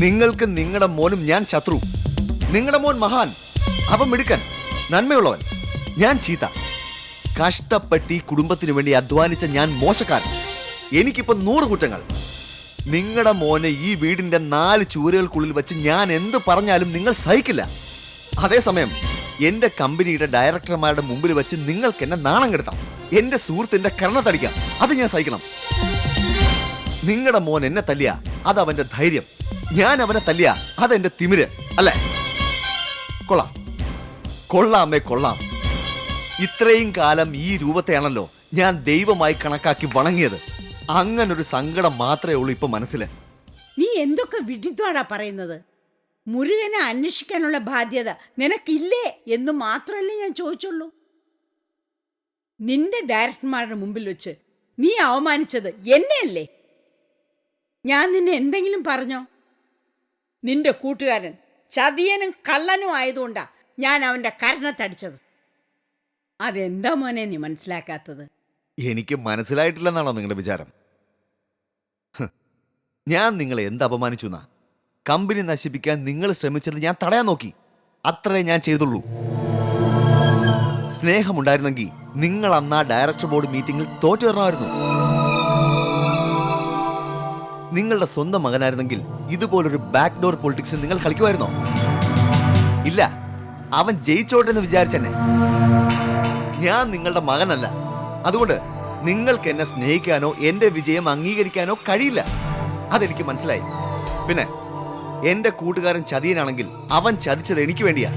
നിങ്ങൾക്ക് നിങ്ങളുടെ മോനും ഞാൻ ശത്രു. നിങ്ങളുടെ മോൻ മഹാൻ. അവൻ മിടുക്കൻ. നന്മയുള്ളവൻ. ഞാൻ ചീത്ത. കഷ്ടപ്പെട്ട് ഈ കുടുംബത്തിന് വേണ്ടി അധ്വാനിച്ച ഞാൻ മോശക്കാരൻ. എനിക്കിപ്പോ നൂറ് കുറ്റങ്ങൾ. നിങ്ങളുടെ മോനെ ഈ വീടിന്റെ നാല് ചൂരകൾക്കുള്ളിൽ വെച്ച് ഞാൻ എന്ത് പറഞ്ഞാലും നിങ്ങൾ സഹിക്കില്ല. അതേസമയം എന്റെ കമ്പനിയുടെ ഡയറക്ടർമാരുടെ മുമ്പിൽ വെച്ച് നിങ്ങൾക്ക് എന്നെ നാണം കെടുത്താം. എന്റെ സുഹൃത്തിന്റെ കരണത്തടിക്കാം അത് ഞാൻ സഹിക്കണം. നിങ്ങളുടെ മോൻ എന്നെ തല്ലിയ. അത് അവന്റെ ധൈര്യം. ഞാൻ അവനെ തല്ലിയ. അതെന്റെ തിമിര്. അല്ലേ? കൊള്ളാം. കൊള്ളാമേ കൊള്ളാം. ഇത്രയും കാലം ഈ രൂപത്തെയാണല്ലോ ഞാൻ ദൈവമായി കണക്കാക്കി വണങ്ങിയത്. അങ്ങനൊരു സങ്കടം മാത്രമേ ഉള്ളൂ ഇപ്പൊ മനസ്സിൽ നീ എന്തൊക്കെ വിഡിത്വാടാ പറയുന്നത്? മുരുകനെ അന്വേഷിക്കാനുള്ള ബാധ്യത നിനക്കില്ലേ എന്ന് മാത്രമല്ലേ ഞാൻ ചോദിച്ചുള്ളൂ. നിന്റെ ഡയറക്ടർമാരുടെ മുമ്പിൽ വെച്ച് നീ അവമാനിച്ചത് എന്നെയല്ലേ? ഞാൻ നിന്നെ എന്തെങ്കിലും പറഞ്ഞോ? നിന്റെ കൂട്ടുകാരൻ ചതിയനും കള്ളനും ആയതുകൊണ്ടാ ഞാൻ അവന്റെ കരണത്തടിച്ചത്. അതെന്താ മോനെ നീ മനസ്സിലാക്കാത്തത്? എനിക്ക് മനസ്സിലായിട്ടില്ലെന്നാണോ നിങ്ങളുടെ വിചാരം? ഞാൻ നിങ്ങളെ എന്ത് അപമാനിച്ചു എന്നാ? കമ്പനി നശിപ്പിക്കാൻ നിങ്ങൾ ശ്രമിച്ചത് ഞാൻ തടയാൻ നോക്കി. അത്രേ ഞാൻ ചെയ്തുള്ളൂ. സ്നേഹമുണ്ടായിരുന്നെങ്കിൽ നിങ്ങൾ അന്ന് ആ ഡയറക്ടർ ബോർഡ് മീറ്റിംഗിൽ തോറ്റു വരണമായിരുന്നു നിങ്ങളുടെ സ്വന്തം മകനായിരുന്നെങ്കിൽ ഇതുപോലൊരു ബാക്ക് ഡോർ പൊളിറ്റിക്സ് നിങ്ങൾ കളിക്കുമായിരുന്നോ? ഇല്ല. അവൻ ജയിച്ചോട്ടെ എന്ന് വിചാരിച്ചെന്നെ. ഞാൻ നിങ്ങളുടെ മകനല്ല. അതുകൊണ്ട് നിങ്ങൾക്ക് എന്നെ സ്നേഹിക്കാനോ എന്റെ വിജയം അംഗീകരിക്കാനോ കഴിയില്ല. അതെനിക്ക് മനസ്സിലായി. പിന്നെ എന്റെ കൂട്ടുകാരൻ ചതിയനാണെങ്കിൽ അവൻ ചതിച്ചത് എനിക്ക് വേണ്ടിയാ.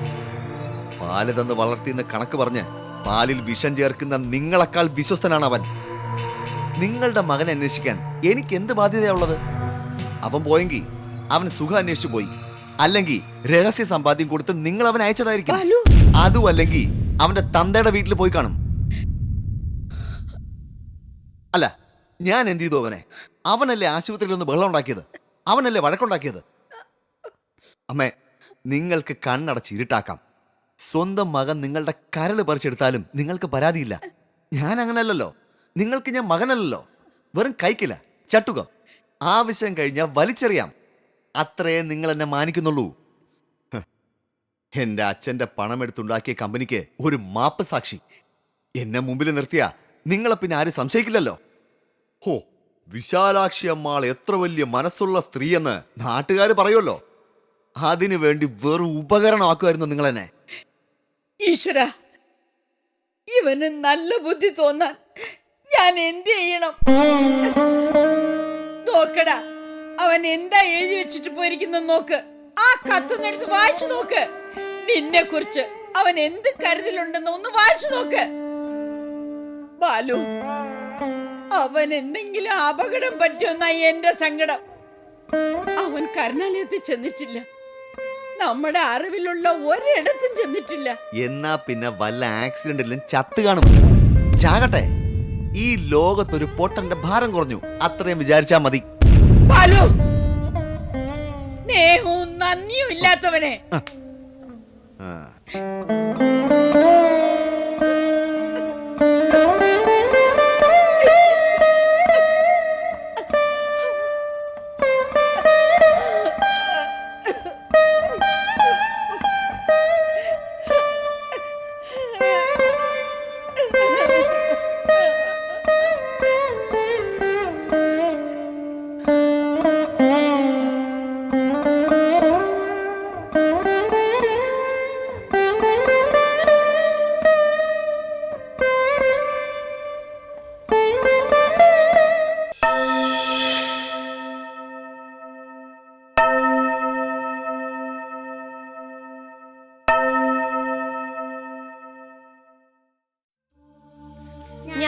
പാൽ തന്ന് വളർത്തിയെന്ന് കണക്ക് പറഞ്ഞ് പാലിൽ വിഷം ചേർക്കുന്ന നിങ്ങളെക്കാൾ വിശ്വസ്തനാണ് അവൻ. നിങ്ങളുടെ മകനെ അന്വേഷിക്കാൻ എനിക്ക് എന്ത് ബാധ്യതയുള്ളത്? അവൻ പോയെങ്കിൽ അവൻ സുഖം അന്വേഷിച്ചു പോയി. അല്ലെങ്കിൽ രഹസ്യ സമ്പാദ്യം കൊടുത്ത് നിങ്ങൾ അവൻ അയച്ചതായിരിക്കും. അതും അല്ലെങ്കിൽ അവന്റെ തന്തയുടെ വീട്ടിൽ പോയി കാണും. അല്ല ഞാൻ എന്ത് ചെയ്തു അവനെ? അവനല്ലേ ആശുപത്രിയിൽ ഒന്ന് വെള്ളം ഉണ്ടാക്കിയത്? അവനല്ലേ വഴക്കുണ്ടാക്കിയത്? അമ്മേ നിങ്ങൾക്ക് കണ്ണടച്ച് ഇരുട്ടാക്കാം. സ്വന്തം മകൻ നിങ്ങളുടെ കരൾ പറിച്ചെടുത്താലും നിങ്ങൾക്ക് പരാതിയില്ല. ഞാൻ അങ്ങനല്ലല്ലോ. നിങ്ങൾക്ക് ഞാൻ മകനല്ലല്ലോ. വെറും കൈക്കില്ല. ചട്ടുകം. ആവശ്യം കഴിഞ്ഞാൽ വലിച്ചെറിയാം. അത്രയേ നിങ്ങൾ എന്നെ മാനിക്കുന്നുള്ളൂ. എന്റെ അച്ഛന്റെ പണമെടുത്തുണ്ടാക്കിയ കമ്പനിക്ക് ഒരു മാപ്പ് സാക്ഷി. എന്നെ മുമ്പിൽ നിർത്തിയ നിങ്ങളെ പിന്നെ ആരും സംശയിക്കില്ലല്ലോ. ഹോ വിശാലാക്ഷി അമ്മാൾ എത്ര വലിയ മനസ്സുള്ള സ്ത്രീയെന്ന് നാട്ടുകാർ പറയുമല്ലോ. അതിനു വേണ്ടി വെറും ഉപകരണമാക്കുമായിരുന്നു നിങ്ങളെന്നെ. ഈശ്വര ഇവന് നല്ല ബുദ്ധി തോന്നാൻ ഞാൻ എന്ത് ചെയ്യണം? നോക്കടാ അവൻ എന്താ എഴുതി വെച്ചിട്ട് പോയിരിക്കുന്ന നോക്ക്. ആ കത്തുന്നെടുത്ത് വായിച്ചു നോക്ക്. നിന്നെ കുറിച്ച് അവൻ എന്ത് കരുതലുണ്ടെന്ന് ഒന്ന് വായിച്ചു നോക്ക്. ബാലു അവൻ എന്തെങ്കിലും അപകടം പറ്റുമെന്നായി എന്റെ സങ്കടം. അവൻ കരുണാലയത്തിൽ ചെന്നിട്ടില്ല. നമ്മുടെ അറിവിലുള്ള ഒരിടത്തും ചെന്നിട്ടില്ല. എന്നാ പിന്നെ വല്ല ആക്സിഡന്റിലും ചത്ത് കാണും. ചാകട്ടെ. ഈ ലോകത്തൊരു പൊട്ടന്റെ ഭാരം കുറഞ്ഞു. അത്രയും വിചാരിച്ചാ മതി. ബാലു! സ്നേഹവും നന്ദിയും ഇല്ലാത്തവനെ. ആ.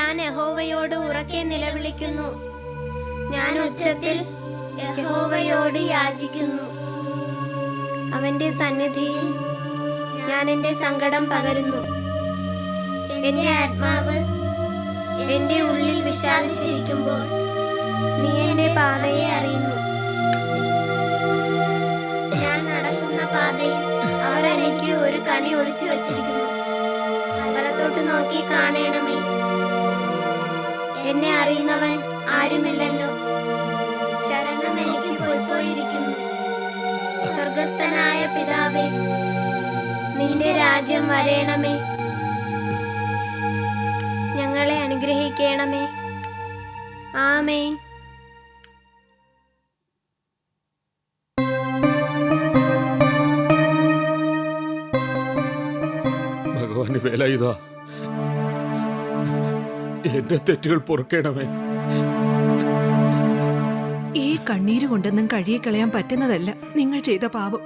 ഞാൻ യഹോവയോട് ഉറക്കെ നിലവിളിക്കുന്നു. ഞാൻ ഉച്ചത്തിൽ യഹോവയോട് യാചിക്കുന്നു. അവന്റെ സന്നിധിയിൽ ഞാൻ എന്റെ സങ്കടം പകരുന്നു. എന്റെ ആത്മാവ് എന്റെ ഉള്ളിൽ വിഷാദിച്ചിരിക്കുമ്പോൾ നീ എന്റെ പാതയെ അറിയുന്നു. ഞാൻ നടക്കുന്ന പാതയിൽ അവർ എനിക്ക് ഒരു കണി ഒളിച്ചു വച്ചിരിക്കുന്നു. അവരത്തോട്ട് നോക്കി കാണണമേ. എന്നെ അറിയുന്നവൻ ആരുമില്ലല്ലോ. ശരണം എനിക്ക് പോയിപ്പോയിരിക്കുന്നു സ്വർഗസ്ഥനായ പിതാവേ നിന്റെ രാജ്യം വരേണമേ. ഞങ്ങളെ അനുഗ്രഹിക്കണമേ. ആമേൻ. എന്റെ തെറ്റുകൾ പൊറുക്കണമേ. ഈ കണ്ണീര് കൊണ്ടൊന്നും കഴുകി കളയാൻ പറ്റുന്നതല്ല നിങ്ങൾ ചെയ്ത പാപം.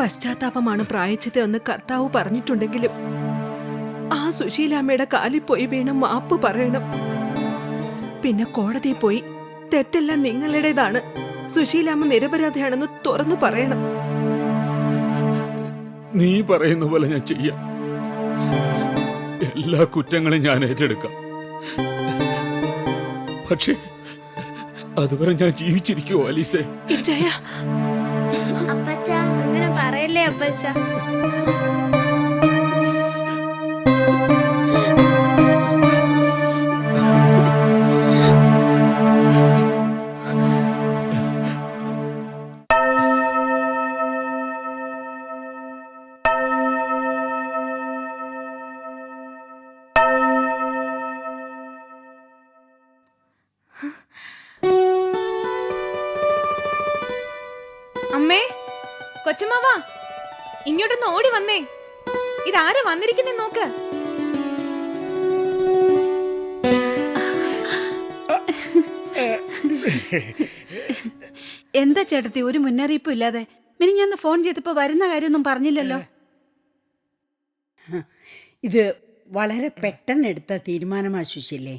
പശ്ചാത്താപമാണ് പ്രായച്ചത്തെ ഒന്ന് കർത്താവ് പറഞ്ഞിട്ടുണ്ടെങ്കിലും ആ സുശീലാമ്മയുടെ കാലിൽ പോയി വീണ് മാപ്പ് പറയണം. പിന്നെ കോടതിയിൽ പോയി തെറ്റെല്ലാം നിങ്ങളുടേതാണ്. സുശീലാമ്മ നിരപരാധിയാണെന്ന് തുറന്നു പറയണം. നീ പറയുന്ന പോലെ ഞാൻ ചെയ്യാം. എല്ലാ കുറ്റങ്ങളും ഞാൻ ഏറ്റെടുക്കാം. പക്ഷേ അതുവരെ ഞാൻ ജീവിച്ചിരിക്കുവോ അലീസേ? അപ്പച്ച അങ്ങനെ പറയല്ലേ അപ്പച്ച. കൊച്ചമ്മാവാ ഇങ്ങോട്ടൊന്ന് ഓടി വന്നേ. ഇതാരാ വന്നിരിക്കുന്നേ നോക്ക്. എന്താ ചേട്ടത്തി ഒരു മുന്നറിയിപ്പും ഇല്ലാതെ? മിനിഞ്ഞന്ന് ഫോൺ ചെയ്തപ്പോ വരുന്ന കാര്യമൊന്നും പറഞ്ഞില്ലല്ലോ. ഇത് വളരെ പെട്ടെന്നെടുത്ത തീരുമാനമാ സുശീലേ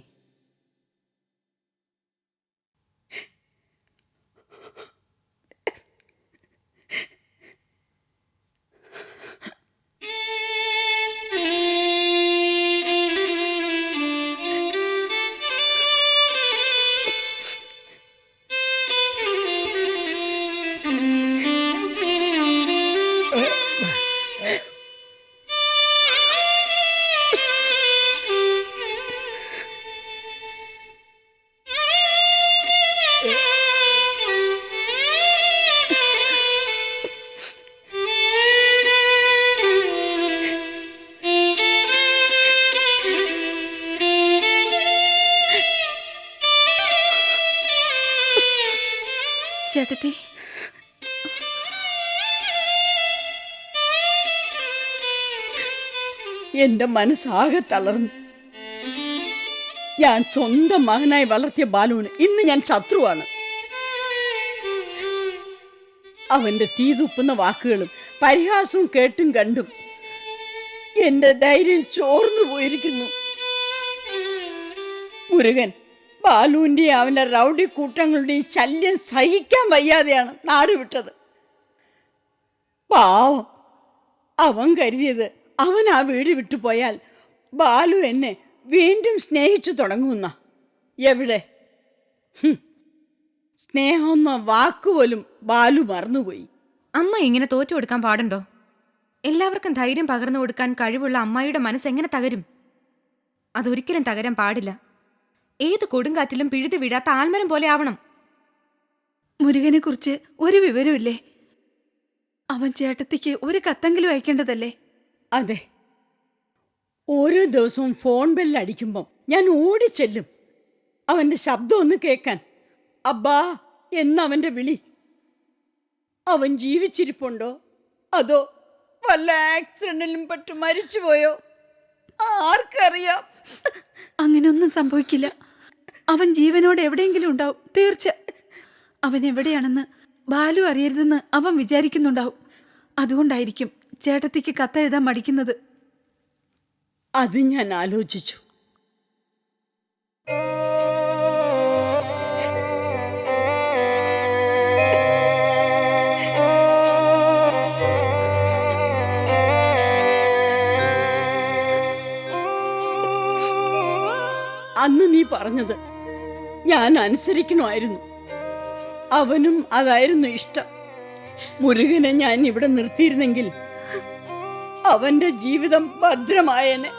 ചേട്ടത്തി. എന്റെ മനസ്സാകെ തളർന്നു. ഞാൻ സ്വന്തം മകനായി വളർത്തിയ ബാലുവിന് ഇന്ന് ഞാൻ ശത്രുവാണ്. അവന്റെ തീ തീതുപ്പുന്ന വാക്കുകളും പരിഹാസവും കേട്ടും കണ്ടും എന്റെ ധൈര്യം ചോർന്നു പോയിരിക്കുന്നു. മുരുകൻ ബാലുവിന്റെയും അവന്റെ റൗഡി കൂട്ടങ്ങളുടെയും ശല്യം സഹിക്കാൻ വയ്യാതെയാണ് നാട് വിട്ടത്. പാവം. അവൻ കരുതിയത് അവൻ ആ വീട് വിട്ടുപോയാൽ ബാലു എന്നെ വീണ്ടും സ്നേഹിച്ചു തുടങ്ങുന്ന എവിടെ. സ്നേഹമെന്ന വാക്കുപോലും ബാലു മറന്നുപോയി. അമ്മ ഇങ്ങനെ തോറ്റു കൊടുക്കാൻ പാടുണ്ടോ? എല്ലാവർക്കും ധൈര്യം പകർന്നു കൊടുക്കാൻ കഴിവുള്ള അമ്മായിയുടെ മനസ്സെങ്ങനെ തകരും? അതൊരിക്കലും തകരാൻ പാടില്ല. ഏത് കൊടുങ്കാറ്റിലും പിഴുതി വീഴാത്ത ആൽമരം പോലെ ആവണം. മുരുകനെ കുറിച്ച് ഒരു വിവരമില്ലേ അവൻ ചേട്ടത്തിക്ക് ഒരു കത്തെങ്കിലും അയക്കേണ്ടതല്ലേ? അതെ. ഓരോ ദിവസവും ഫോൺ ബെല്ലടിക്കുമ്പം ഞാൻ ഓടിച്ചെല്ലും. അവന്റെ ശബ്ദം ഒന്ന് കേൾക്കാൻ. അബ്ബാ എന്നവന്റെ വിളി? അവൻ ജീവിച്ചിരിപ്പുണ്ടോ? അതോ വല്ല ആക്സിഡന്റിലും പെട്ട് മരിച്ചുപോയോ? ആർക്കറിയാം. അങ്ങനെയൊന്നും സംഭവിക്കില്ല. അവൻ ജീവനോടെ എവിടെയെങ്കിലും ഉണ്ടാവും. തീർച്ച. അവൻ എവിടെയാണെന്ന് ബാലു അറിയരുതെന്ന് അവൻ വിചാരിക്കുന്നുണ്ടാവും. അതുകൊണ്ടായിരിക്കും ചേട്ടത്തിക്ക് കത്തെഴുതാൻ മടിക്കുന്നത്. അത് ഞാൻ ആലോചിച്ചു. അന്ന് നീ പറഞ്ഞത് ഞാൻ അനുസരിക്കണമായിരുന്നു അവനും അതായിരുന്നു ഇഷ്ടം. മുരുകനെ ഞാൻ ഇവിടെ നിർത്തിയിരുന്നെങ്കിൽ അവന്റെ ജീവിതം ഭദ്രമായനെ.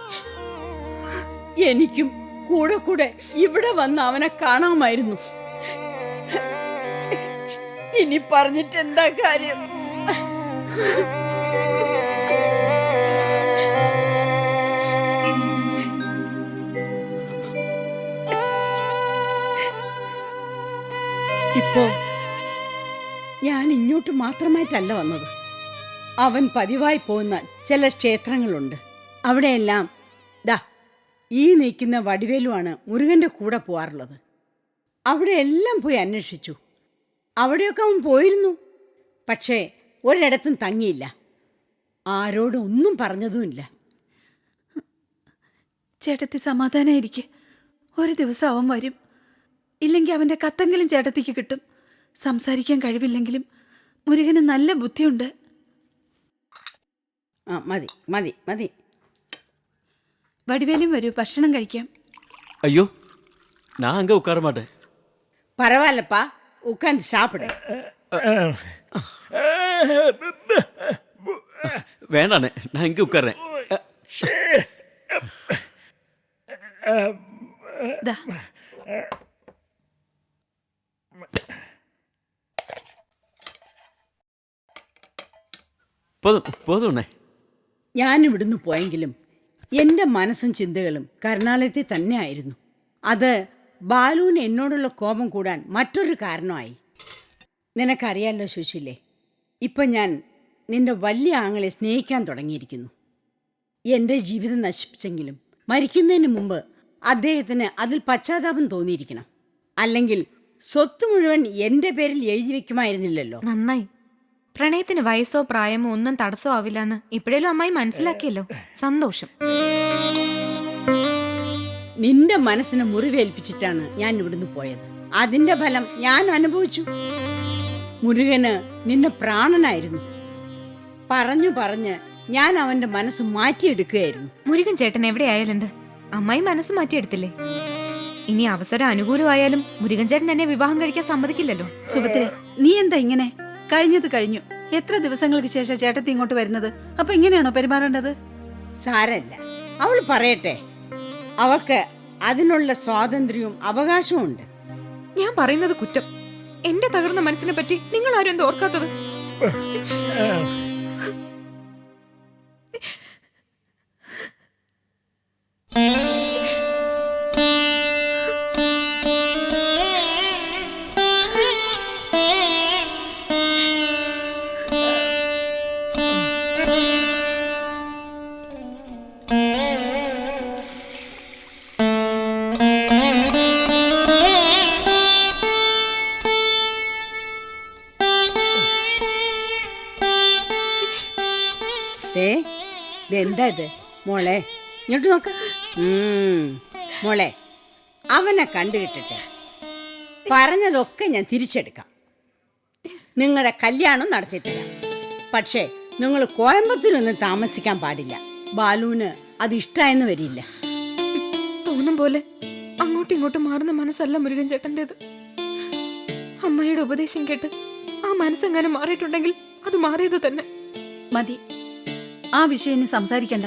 എനിക്കും കൂടെ കൂടെ ഇവിടെ വന്ന് അവനെ കാണാമായിരുന്നു. ഇനി പറഞ്ഞിട്ട് എന്താ കാര്യം? ഞാൻ ഇങ്ങോട്ട് മാത്രമായിട്ടല്ല വന്നത്. അവൻ പതിവായി പോകുന്ന ചില ക്ഷേത്രങ്ങളുണ്ട്. അവിടെയെല്ലാം ദാ ഈ നീക്കുന്ന വടിവേലുമാണ് മുരുകന്റെ കൂടെ പോവാറുള്ളത്. അവിടെ എല്ലാം പോയി അന്വേഷിച്ചു. അവിടെയൊക്കെ അവൻ പോയിരുന്നു. പക്ഷേ ഒരിടത്തും തങ്ങിയില്ല. ആരോടും ഒന്നും പറഞ്ഞതുമില്ല. ചേട്ടത്തി സമാധാനായിരിക്കെ. ഒരു ദിവസം അവൻ വരും. ഇല്ലെങ്കിൽ അവന്റെ കത്തെങ്കിലും ചേട്ടത്തിക്ക് കിട്ടും സംസാരിക്കാൻ കഴിവില്ലെങ്കിലും മുരുകന് നല്ല ബുദ്ധിയുണ്ട് ആ മതി മതി മതി വടിവേലും വരൂ ഭക്ഷണം കഴിക്കാം ஐயோ நான் அங்கே உட்கார மாட்டேன் பரவாயில்லப்பா உட்காந்து சாப்பிடு வேண்டாண்ணே நான் இங்கே உட்கார்றேன் ദാ പോതുണേ ഞാനിവിടുന്ന് പോയെങ്കിലും എന്റെ മനസ്സും ചിന്തകളും കരുണാലയത്തിൽ തന്നെ ആയിരുന്നു അത് ബാലുവിന് എന്നോടുള്ള കോപം കൂടാൻ മറ്റൊരു കാരണമായി. നിനക്കറിയാലോ സുശീലേ ഇപ്പം ഞാൻ നിന്റെ വലിയ ആങ്ങളെ സ്നേഹിക്കാൻ തുടങ്ങിയിരിക്കുന്നു. എന്റെ ജീവിതം നശിപ്പിച്ചെങ്കിലും മരിക്കുന്നതിന് മുമ്പ് അദ്ദേഹത്തിന് അതിൽ പശ്ചാത്താപം തോന്നിയിരിക്കണം. അല്ലെങ്കിൽ സ്വത്ത് മുഴുവൻ എന്റെ പേരിൽ എഴുതി വെക്കുമായിരുന്നില്ലല്ലോ. നന്നായി. പ്രണയത്തിന് വയസ്സോ പ്രായമോ ഒന്നും തടസ്സോ ആവില്ലെന്ന് ഇപ്പോഴേലും അമ്മായി മനസ്സിലാക്കിയല്ലോ. സന്തോഷം. നിന്റെ മനസ്സിനെ മുറിവേൽപ്പിച്ചിട്ടാണ് ഞാൻ ഇവിടുന്ന് പോയത്. അതിന്റെ ഫലം ഞാൻ അനുഭവിച്ചു. മുരുകന് നിന്നെ പ്രാണനായിരുന്നു. പറഞ്ഞു പറഞ്ഞ് ഞാൻ അവന്റെ മനസ്സ് മാറ്റിയെടുക്കുകയായിരുന്നു. മുരുകൻ ചേട്ടൻ എവിടെയായാലും എന്ത് അമ്മായി മനസ്സ് മാറ്റിയെടുത്തില്ലേ? ഇനി അവസരം അനുകൂലമായാലും മുരുകൻ ചേട്ടൻ എന്നെ വിവാഹം കഴിക്കാൻ സമ്മതിക്കില്ലല്ലോ. സുഭദ്ര. നീ എന്താ ഇങ്ങനെ? കഴിഞ്ഞത് കഴിഞ്ഞു. എത്ര ദിവസങ്ങൾക്ക് ശേഷം ചേട്ടത്തി ഇങ്ങോട്ട് വരുന്നത്? അപ്പൊ ഇങ്ങനെയാണോ പെരുമാറേണ്ടത്? സാരല്ല. അവൾ പറയട്ടെ. അവക്ക് അതിനുള്ള സ്വാതന്ത്ര്യവും അവകാശവും ഉണ്ട്. ഞാൻ പറയുന്നത് കുറ്റം. എന്റെ തകർന്ന മനസ്സിനെ പറ്റി നിങ്ങൾ ആരും എന്ത് ഇങ്ങോട്ട് നോക്ക. മോളെ അവനെ കണ്ടുകിട്ടിട്ട് പറഞ്ഞതൊക്കെ ഞാൻ തിരിച്ചെടുക്കാം. നിങ്ങളുടെ കല്യാണം നടത്തിയിട്ടില്ല. പക്ഷേ നിങ്ങൾ കോയമ്പത്തൂരൊന്നും താമസിക്കാൻ പാടില്ല. ബാലുവിന് അത് ഇഷ്ടമായെന്ന് വരില്ല. തോന്നും പോലെ അങ്ങോട്ടും ഇങ്ങോട്ടും മാറുന്ന മനസ്സല്ല മുരുകൻ ചേട്ടന്റെത്. അമ്മയുടെ ഉപദേശം കേട്ട് ആ മനസ്സെങ്ങനെ മാറിയിട്ടുണ്ടെങ്കിൽ അത് മാറിയത് തന്നെ. മതി. ആ വിഷയം സംസാരിക്കണ്ട.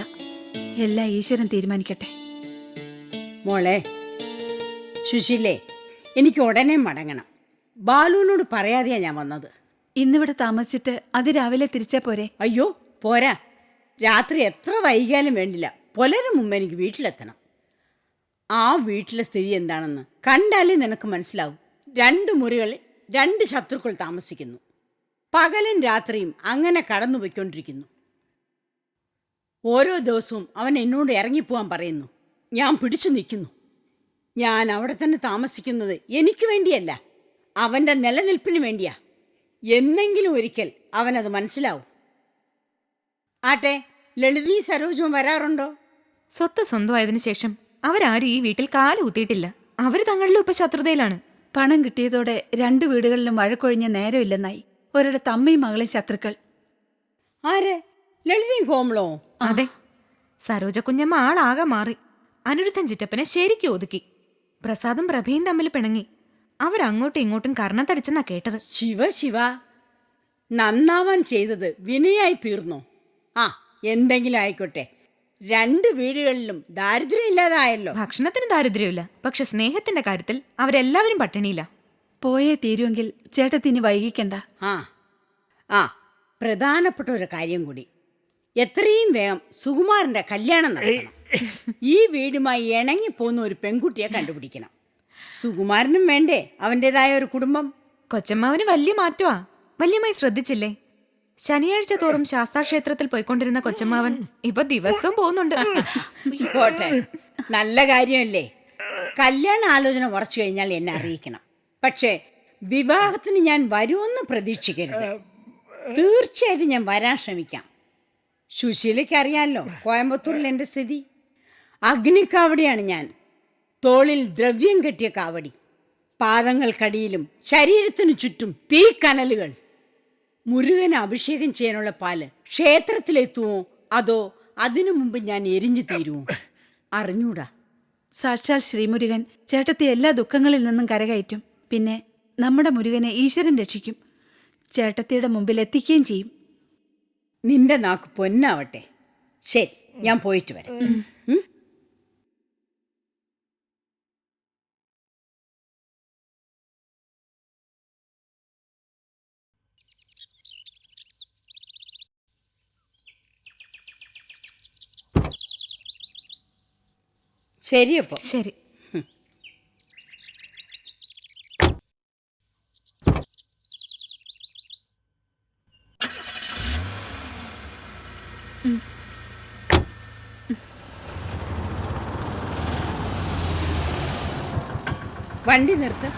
എല്ലാം ഈശ്വരൻ തീരുമാനിക്കട്ടെ. മോളെ സുശീലേ എനിക്ക് ഉടനെ മടങ്ങണം. ബാലുവിനോട് പറയാതെയാ ഞാൻ വന്നത്. ഇന്നിവിടെ താമസിച്ചിട്ട് അത് രാവിലെ തിരിച്ചാ പോരെ? അയ്യോ പോരാ. രാത്രി എത്ര വൈകാലും വേണ്ടില്ല. പുലരും മുമ്പ് എനിക്ക് വീട്ടിലെത്തണം. ആ വീട്ടിലെ സ്ഥിതി എന്താണെന്ന് കണ്ടാലേ നിനക്ക് മനസ്സിലാവും. രണ്ട് മുറികളിൽ രണ്ട് ശത്രുക്കൾ താമസിക്കുന്നു. പകലും രാത്രിയും അങ്ങനെ കടന്നു പോയിക്കൊണ്ടിരിക്കുന്നു ഓരോ ദിവസവും അവൻ എന്നോട് ഇറങ്ങിപ്പോവാൻ പറയുന്നു. ഞാൻ പിടിച്ചു നിൽക്കുന്നു. ഞാൻ അവിടെ തന്നെ താമസിക്കുന്നത് എനിക്ക് വേണ്ടിയല്ല. അവന്റെ നിലനിൽപ്പിന് വേണ്ടിയാ. എന്നെങ്കിലും ഒരിക്കൽ അവനത് മനസ്സിലാവും. ആട്ടെ ലളിതീ സരോജും വരാറുണ്ടോ? സ്വത്ത് സ്വന്തമായതിനു ശേഷം അവരാരും ഈ വീട്ടിൽ കാൽ കുത്തിയിട്ടില്ല അവർ തങ്ങളിലും ഇപ്പൊ ശത്രുതയിലാണ് പണം കിട്ടിയതോടെ രണ്ട് വീടുകളിലും വഴക്കൊഴിഞ്ഞ നേരമില്ലെന്നായി. ഒരിടത്ത് അമ്മയും മകളും ശത്രുക്കൾ. ആര്? ലളിതയും കോമളോ അതെ. സരോജ കുഞ്ഞമ്മ ആളാകെ മാറി. അനിരുദ്ധൻ ചിറ്റപ്പനെ ശരിക്കും ഒതുക്കി. പ്രസാദും പ്രഭയും തമ്മിൽ പിണങ്ങി. അവരങ്ങോട്ടും ഇങ്ങോട്ടും കർണത്തടിച്ചെന്നാ കേട്ടത്. ശിവ ശിവ. നന്നാവാൻ ചെയ്തത് വിനയായി തീർന്നോ. ആ എന്തെങ്കിലും ആയിക്കോട്ടെ. രണ്ട് വീടുകളിലും ദാരിദ്ര്യം ഇല്ലാതായല്ലോ. ഭക്ഷണത്തിന് ദാരിദ്ര്യമില്ല പക്ഷെ സ്നേഹത്തിന്റെ കാര്യത്തിൽ അവരെല്ലാവരും പട്ടിണിയില്ല. പോയേ തീരുമെങ്കിൽ ചേട്ടത്തിന് വൈകിക്കണ്ട. ആ ആ. പ്രധാനപ്പെട്ട ഒരു കാര്യം കൂടി. എത്രയും വേഗം സുകുമാരന്റെ കല്യാണം നടക്കണം ഈ വീടുമായി ഇണങ്ങി പോകുന്ന ഒരു പെൺകുട്ടിയെ കണ്ടുപിടിക്കണം. സുകുമാരനും വേണ്ടേ അവന്റെതായ ഒരു കുടുംബം? കൊച്ചമ്മാവന് വലിയ മാറ്റമാ വല്യമായി ശ്രദ്ധിച്ചില്ലേ? ശനിയാഴ്ച തോറും ശാസ്താക്ഷേത്രത്തിൽ പോയിക്കൊണ്ടിരുന്ന കൊച്ചമ്മാവൻ ഇപ്പൊ ദിവസവും പോകുന്നുണ്ട്. പോട്ടെ. നല്ല കാര്യമല്ലേ? കല്യാണ ആലോചന ഉറച്ചു കഴിഞ്ഞാൽ എന്നെ അറിയിക്കണം. പക്ഷേ വിവാഹത്തിന് ഞാൻ വരുമെന്ന് പ്രതീക്ഷിക്കരുത്. തീർച്ചയായിട്ടും ഞാൻ വരാൻ ശ്രമിക്കാം. സുശീലയ്ക്ക് അറിയാമല്ലോ കോയമ്പത്തൂരിൽ എന്റെ സ്ഥിതി? അഗ്നിക്കാവടിയാണ് ഞാൻ. തോളിൽ ദ്രവ്യം കെട്ടിയ കാവടി. പാദങ്ങൾക്കടിയിലും ശരീരത്തിനു ചുറ്റും തീക്കനലുകൾ. മുരുകന് അഭിഷേകം ചെയ്യാനുള്ള പാൽ ക്ഷേത്രത്തിലെത്തുമോ? അതോ അതിനു മുമ്പ് ഞാൻ എരിഞ്ഞു തീരുമോ? അറിഞ്ഞൂടാ. സാക്ഷാൽ ശ്രീമുരുകൻ ചേട്ടത്തെ എല്ലാ ദുഃഖങ്ങളിൽ നിന്നും കരകയറ്റും. പിന്നെ നമ്മുടെ മുരുകനെ ഈശ്വരൻ രക്ഷിക്കും. ചേട്ടത്തിയുടെ മുമ്പിൽ എത്തിക്കുകയും ചെയ്യും. നിന്റെ നാക്ക് പൊന്നാവട്ടെ. ശരി ഞാൻ പോയിട്ട് വരാം. ഉം? ശരിയപ്പോ ശരി. വണ്ടി നിർത്ത്.